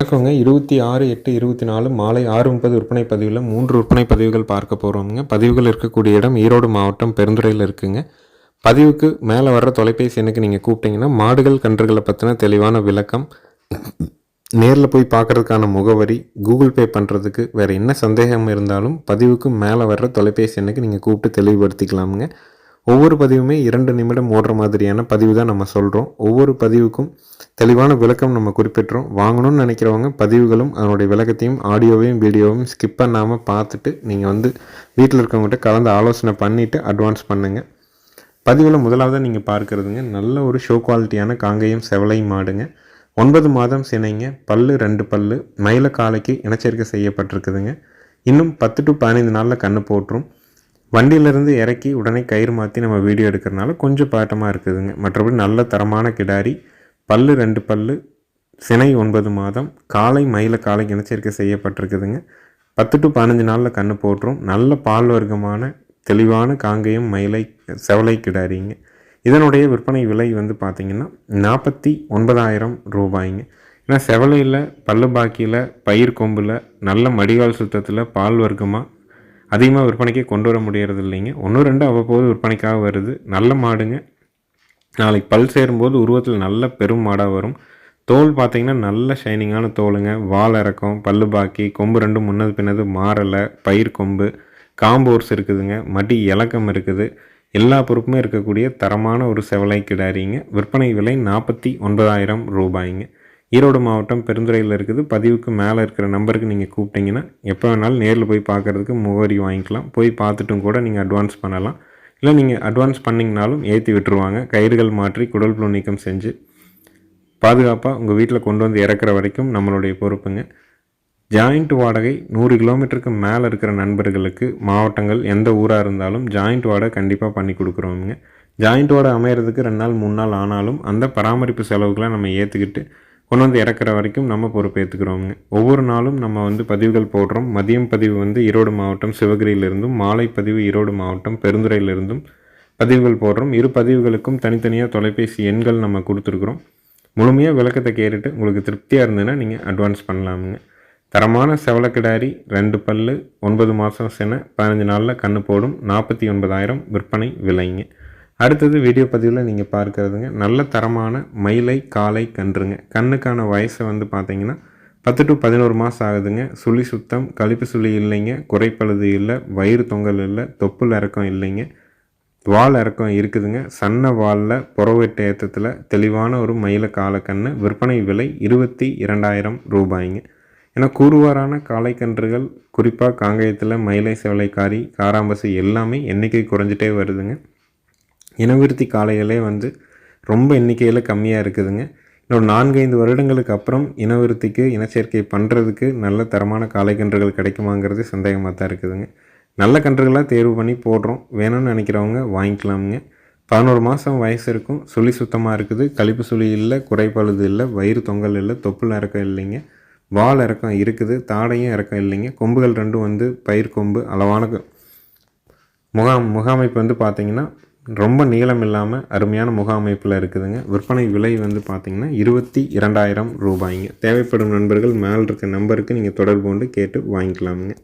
வணக்கங்க. இருபத்தி ஆறு எட்டு இருபத்தி நாலு மாலை ஆறு முப்பது விற்பனை பதிவில் மூன்று விற்பனை பதிவுகள் பார்க்க போகிறோம்ங்க பதிவுகள் இருக்கக்கூடிய இடம் ஈரோடு மாவட்டம் பெருந்துறையில் இருக்குங்க. பதிவுக்கு மேலே வர்ற தொலைபேசி எனக்கு நீங்கள் கூப்பிட்டீங்கன்னா மாடுகள் கன்றுகளை பற்றின தெளிவான விளக்கம் நேரில் போய் பார்க்குறதுக்கான முகவரி கூகுள் பே பண்ணுறதுக்கு வேறு என்ன சந்தேகம் இருந்தாலும் பதிவுக்கு மேலே வர்ற தொலைபேசி எனக்கு நீங்கள் கூப்பிட்டு தெளிவுபடுத்திக்கலாமுங்க. ஒவ்வொரு பதிவுமே இரண்டு நிமிடம் ஓடுற மாதிரியான பதிவு தான் நம்ம சொல்கிறோம் ஒவ்வொரு பதிவுக்கும் தெளிவான விளக்கம் நம்ம குறிப்பிட்றோம். வாங்கணும்னு நினைக்கிறவங்க பதிவுகளும் அதனுடைய விளக்கத்தையும் ஆடியோவையும் வீடியோவையும் ஸ்கிப் பண்ணாமல் பார்த்துட்டு நீங்கள் வந்து வீட்டில் இருக்கவங்ககிட்ட கலந்து ஆலோசனை பண்ணிவிட்டு அட்வான்ஸ் பண்ணுங்கள் பதிவில் முதலாவது நீங்கள் பார்க்குறதுங்க நல்ல ஒரு ஷோ குவாலிட்டியான காங்கையும் செவலையும் மாடுங்க. ஒன்பது மாதம் சினைங்க பல்லு ரெண்டு பல்லு மயில காலைக்கு இனச்சேர்க்கை செய்யப்பட்டிருக்குதுங்க. இன்னும் பத்து டு பதினைந்து நாளில் கன்று போட்டுரும் வண்டியிலேருந்து இறக்கி உடனே கயிறு மாற்றி நம்ம வீடியோ எடுக்கிறனால கொஞ்சம் பாட்டமாக இருக்குதுங்க. மற்றபடி நல்ல தரமான கிடாரி பல்லு ரெண்டு பல்லு சினை ஒன்பது மாதம் காலை மயில காலை இனச்சேர்க்கை செய்யப்பட்டிருக்குதுங்க. பத்து டு பதினஞ்சு நாளில் கன்று போட்டுரும். நல்ல பால் வர்க்கமான தெளிவான காங்கேயம் மயிலை செவலை கிடாரிங்க. இதனுடைய விற்பனை விலை வந்து பார்த்திங்கன்னா நாற்பத்தி ஒன்பதாயிரம் ரூபாய்ங்க. ஏன்னா செவலையில் பல்லு பாக்கியில் பயிர் கொம்பில் நல்ல மடிகால் சுத்தத்தில் பால் வர்க்கமாக அதிகமாக விற்பனைக்கு கொண்டு வர முடியறது இல்லைங்க. ஒன்று ரெண்டு அவ்வப்போது விற்பனைக்காக வருது. நல்ல மாடுங்க. நாளைக்கு பல் சேரும்போது உருவத்தில் நல்ல பெரும் மாடாக வரும். தோல் பார்த்திங்கன்னா நல்ல ஷைனிங்கான தோலுங்க. வால் இறக்கம் பல்லு பாக்கி கொம்பு ரெண்டும் முன்னது பின்னது மாறலை பயிர் கொம்பு காம்போர்ஸ் இருக்குதுங்க. மடி இலக்கம் இருக்குது. எல்லா பொறுப்புமே இருக்கக்கூடிய தரமான ஒரு செவலை கிடாரிங்க. விற்பனை விலை நாற்பத்தி ஒன்பதாயிரம் ரூபாய்ங்க. ஈரோடு மாவட்டம் பெருந்துறையில் இருக்குது. பதிவுக்கு மேலே இருக்கிற நம்பருக்கு நீங்கள் கூப்பிட்டீங்கன்னா எப்போ வேணாலும் நேரில் போய் பார்க்குறதுக்கு முகவரி வாங்கிக்கலாம். போய் பார்த்துட்டும் கூட நீங்கள் அட்வான்ஸ் பண்ணலாம். இல்லை நீங்கள் அட்வான்ஸ் பண்ணிங்கனாலும் ஏற்றி விட்டுருவாங்க. கயிறுகள் மாற்றி குடல் புழு நீக்கம் செஞ்சு பாதுகாப்பாக உங்கள் வீட்டில் கொண்டு வந்து இறக்குற வரைக்கும் நம்மளுடைய பொறுப்புங்க. ஜாயிண்ட் வாடகை நூறு கிலோமீட்டருக்கு மேலே இருக்கிற நண்பர்களுக்கு மாவட்டங்கள் எந்த ஊராக இருந்தாலும் ஜாயிண்ட் வாடகை கண்டிப்பாக பண்ணி கொடுக்குறோமுங்க. ஜாயிண்ட் வாடகை அமையிறதுக்கு ரெண்டு நாள் மூணு நாள் ஆனாலும் அந்த பராமரிப்பு செலவுகளை நம்ம ஏற்றுக்கிட்டு கொண்டு வந்து இறக்குற வரைக்கும் நம்ம பொறுப்பேற்றுக்கிறோங்க ஒவ்வொரு நாளும் நம்ம வந்து பதிவுகள் போடுறோம். மதியம் பதிவு வந்து ஈரோடு மாவட்டம் சிவகிரியிலிருந்தும் மாலை பதிவு ஈரோடு மாவட்டம் பெருந்துறையிலிருந்தும் பதிவுகள் போடுறோம். இரு பதிவுகளுக்கும் தனித்தனியாக தொலைபேசி எண்கள் நம்ம கொடுத்துருக்குறோம். முழுமையாக விளக்கத்தை கேட்டுட்டு உங்களுக்கு திருப்தியாக இருந்ததுன்னா நீங்கள் அட்வான்ஸ் பண்ணலாமுங்க. தரமான செவலக்கிடாரி ரெண்டு பல்லு ஒன்பது மாதம் சென பதினஞ்சு நாளில் கன்று போடும் நாற்பத்தி ஒன்பதாயிரம் விற்பனை விலைங்க. அடுத்தது வீடியோ பதிவில் நீங்கள் பார்க்குறதுங்க நல்ல தரமான மயிலை காலை கன்றுங்க. கண்ணுக்கான வயசை வந்து பார்த்தீங்கன்னா பத்து டு பதினோரு மாதம் ஆகுதுங்க. சுழி சுத்தம் கழிப்பு சுழி இல்லைங்க. குறைப்பழுது இல்லை வயிறு தொங்கல் இல்லை தொப்புள் இறக்கம் இல்லைங்க. வால் இறக்கம் இருக்குதுங்க. சன்ன வாலில் புறவெட்டு ஏற்றத்தில் தெளிவான ஒரு மயில காலக்கன்று விற்பனை விலை இருபத்தி இரண்டாயிரம் ரூபாய்ங்க. ஏன்னா கூறுவாரான காளைக்கன்றுகள் குறிப்பாக காங்கயத்தில் மயிலை செவலைக்காரி காராம்பசு எல்லாமே எண்ணிக்கை குறைஞ்சிட்டே வருதுங்க. இனவிருத்தி காளைகளே வந்து ரொம்ப எண்ணிக்கையில் கம்மியாக இருக்குதுங்க. இன்னொரு நான்கைந்து வருடங்களுக்கு அப்புறம் இனவிருத்திக்கு இனச்சேர்க்கை பண்ணுறதுக்கு நல்ல தரமான காளைக்கன்றுகள் கிடைக்குமாங்கிறது சந்தேகமாக தான் இருக்குதுங்க. நல்ல கன்றுகளாக தேர்வு பண்ணி போடுறோம். வேணும்னு நினைக்கிறவங்க வாங்கிக்கலாமுங்க. பதினோரு மாதம் வயசு இருக்கும். சுழி சுத்தமாக இருக்குது. கழிப்பு சுழி இல்லை குறைப்பழுது இல்லை வயிறு தொங்கல் இல்லை தொப்புள் இறக்கம் இல்லைங்க. வால் இறக்கம் இருக்குது. தாடையும் இறக்கம் இல்லைங்க. கொம்புகள் ரெண்டும் வந்து பயிர் கொம்பு அளவான முகாம் முகாமைப்பு வந்து பார்த்திங்கன்னா ரொம்ப நீளம் இல்லாமல் அருமையான முக அமைப்பில் இருக்குதுங்க. விற்பனை விலை வந்து பார்த்திங்கன்னா இருபத்தி இரண்டாயிரம் ரூபாய்ங்க. தேவைப்படும் நண்பர்கள் மேல் இருக்க நம்பருக்கு நீங்கள் தொடர்பு கொண்டு கேட்டு வாங்கிக்கலாமுங்க.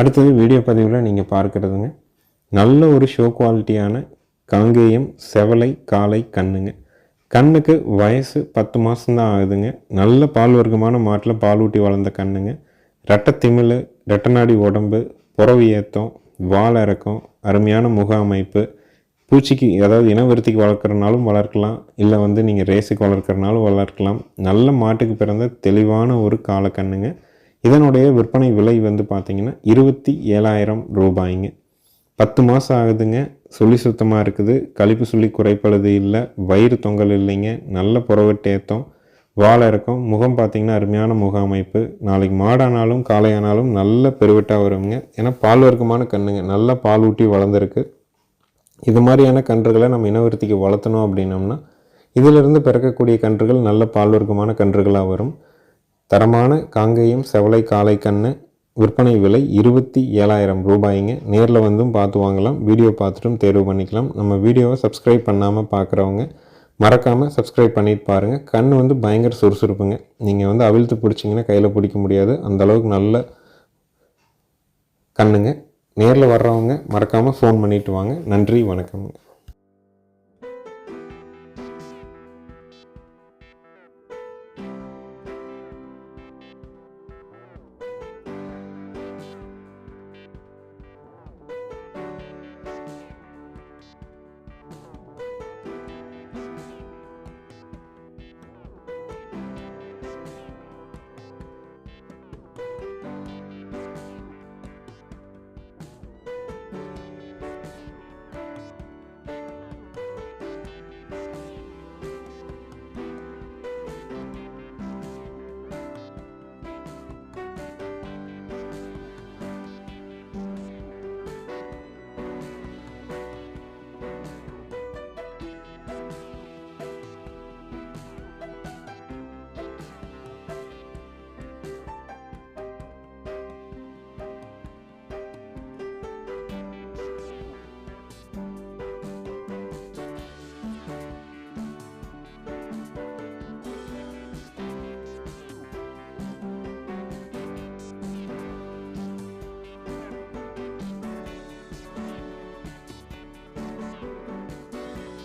அடுத்தது வீடியோ பதிவில் நீங்கள் பார்க்குறதுங்க. நல்ல ஒரு ஷோ குவாலிட்டியான காங்கேயம் செவலை காலை கண்ணுங்க. கண்ணுக்கு வயசு பத்து மாதம்தான் ஆகுதுங்க. நல்ல பால் வர்க்கமான மாட்டில் பால் ஊட்டி வளர்ந்த கண்ணுங்க. ரெட்டை திமிழ் ரெட்டநாடி உடம்பு புறவு ஏத்தம் வால் இறக்கம் அருமையான முக அமைப்பு. பூச்சிக்கு அதாவது இனவருத்திக்கு வளர்க்குறனாலும் வளர்க்கலாம். இல்லை வந்து நீங்கள் ரேஸுக்கு வளர்க்குறனாலும் வளர்க்கலாம். நல்ல மாட்டுக்கு பிறந்த தெளிவான ஒரு காலக்கண்ணுங்க இதனுடைய விற்பனை விலை வந்து பார்த்திங்கன்னா இருபத்தி ஏழாயிரம் ரூபாய்ங்க. பத்து மாதம் ஆகுதுங்க. சுழி சுத்தமாக இருக்குது. கழிப்பு சுழி குறைப்பழுது இல்லை. வயிறு தொங்கல் இல்லைங்க. நல்ல புறவட்டேத்தம் வாழை இருக்கும் முகம் பார்த்தீங்கன்னா அருமையான முக அமைப்பு. நாளைக்கு மாடானாலும் காளையானாலும் நல்ல பெருவெட்டாக வருங்க. ஏன்னா பால் வர்க்கமான கண்ணுங்க. நல்லா பால் ஊட்டி வளர்ந்துருக்கு. இது மாதிரியான கன்றுகளை நம்ம இனவருத்திக்கு வளர்த்தணும் அப்படின்னோம்னா இதிலிருந்து பிறக்கக்கூடிய கன்றுகள் நல்ல பால் வர்க்கமான கன்றுகளாக வரும். தரமான காங்கேயம் செவலை காளை கன்று விற்பனை விலை இருபத்தி ஏழாயிரம் ரூபாய்ங்க. நேரில் வந்தும் பார்த்து வாங்கலாம் வீடியோ பார்த்துட்டும் தேர்வு பண்ணிக்கலாம். நம்ம வீடியோவை சப்ஸ்கிரைப் பண்ணாமல் பார்க்குறவங்க மறக்காமல் சப்ஸ்கிரைப் பண்ணிட்டு பாருங்கள் கண் வந்து பயங்கர சுறுசுறுப்புங்க. நீங்கள் வந்து அவிழ்த்து பிடிச்சிங்கன்னா கையில் பிடிக்க முடியாது. அந்த அளவுக்கு நல்ல கண்ணுங்க. நேரில் வர்றவங்க மறக்காமல் ஃபோன் பண்ணிட்டு வாங்க. நன்றி வணக்கம்ங்க.